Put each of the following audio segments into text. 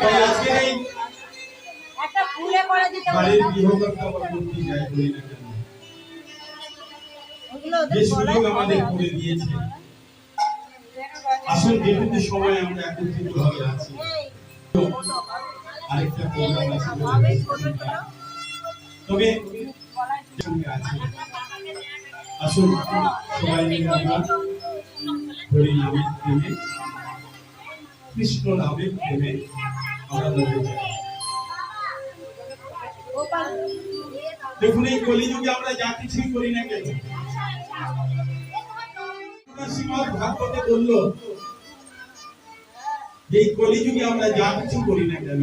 তাই আজকে এই একটা ফুলে করে দিতে বাড়ির গৃহকর্তা পরবর্তী যাই করি না কেন যে সুযোগ আমাদের। করে দিয়েছে। আসল বিভিন্ন সময় আমরা একত্রিত আছি। আরেকটা প্রোগ্রাম আছে। তবে আসুন, সবাই প্রেমে, কৃষ্ণ নামে প্রেমে আমরা দেখুন, এই কলিযুগে আমরা যা কিছুই করি না কেন? শ্রীমদ ভাগবতে বলল যে কলিযুগে আমরা যা কিছু করি না কেন?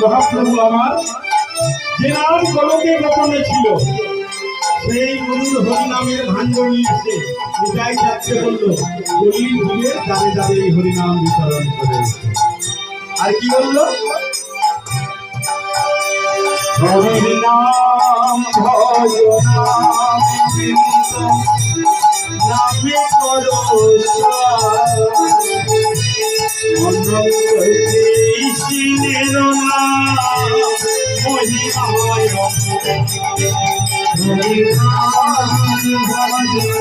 মহাপ্রভু আমার, যে নাম কলকে গোপনে ছিল, সেই মধুর হরি নামের ভাণ্ড এসে নিতাই যাচ্ছে বলল গলির ঘুরে দাঁড়ে দাঁড়ে এই হরি নাম বিতরণ করে আর কি বলল? হরি নাম ভজ নামে করো কৃষ্ণের নাম মহিমায় হরি নাম ভজ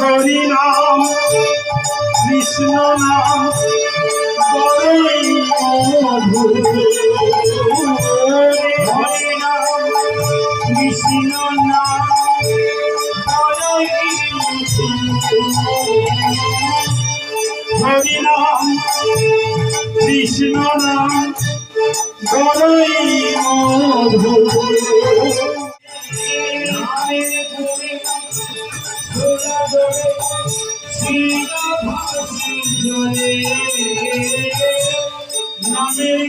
হরি নাম কৃষ্ণ নাম বড়ই হরি নাম কৃষ্ণ নাম হরি নাম কৃষ্ণ নাম বড়ই মধুর নামের গুণে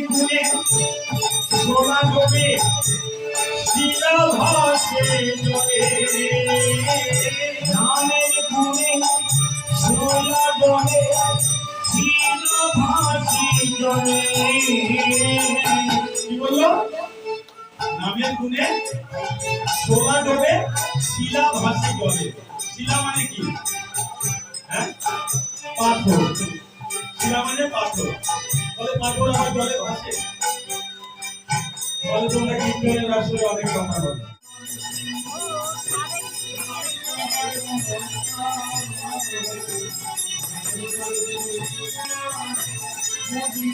গুণে ধরা ধরে শিলাভাসে জলে নামের গুণে শিলাভাসী জলে নামের গুণে সোলা ডোবে শিলা বলে। শিলা মানে কি? হ্যাঁ? পাথর। শিলা মানে পাথর। তাহলে পাথর আবার জলে ভাসে? তাহলে তোমরা কীর্তনের অনেক কথা Thank you. Thank you.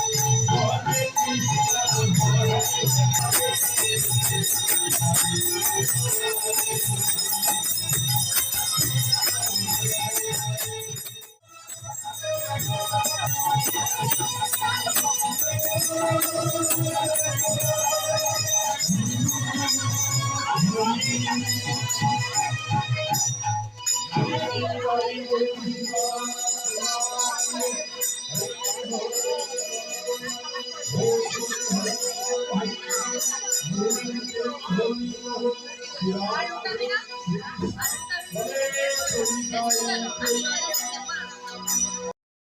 আর ওটা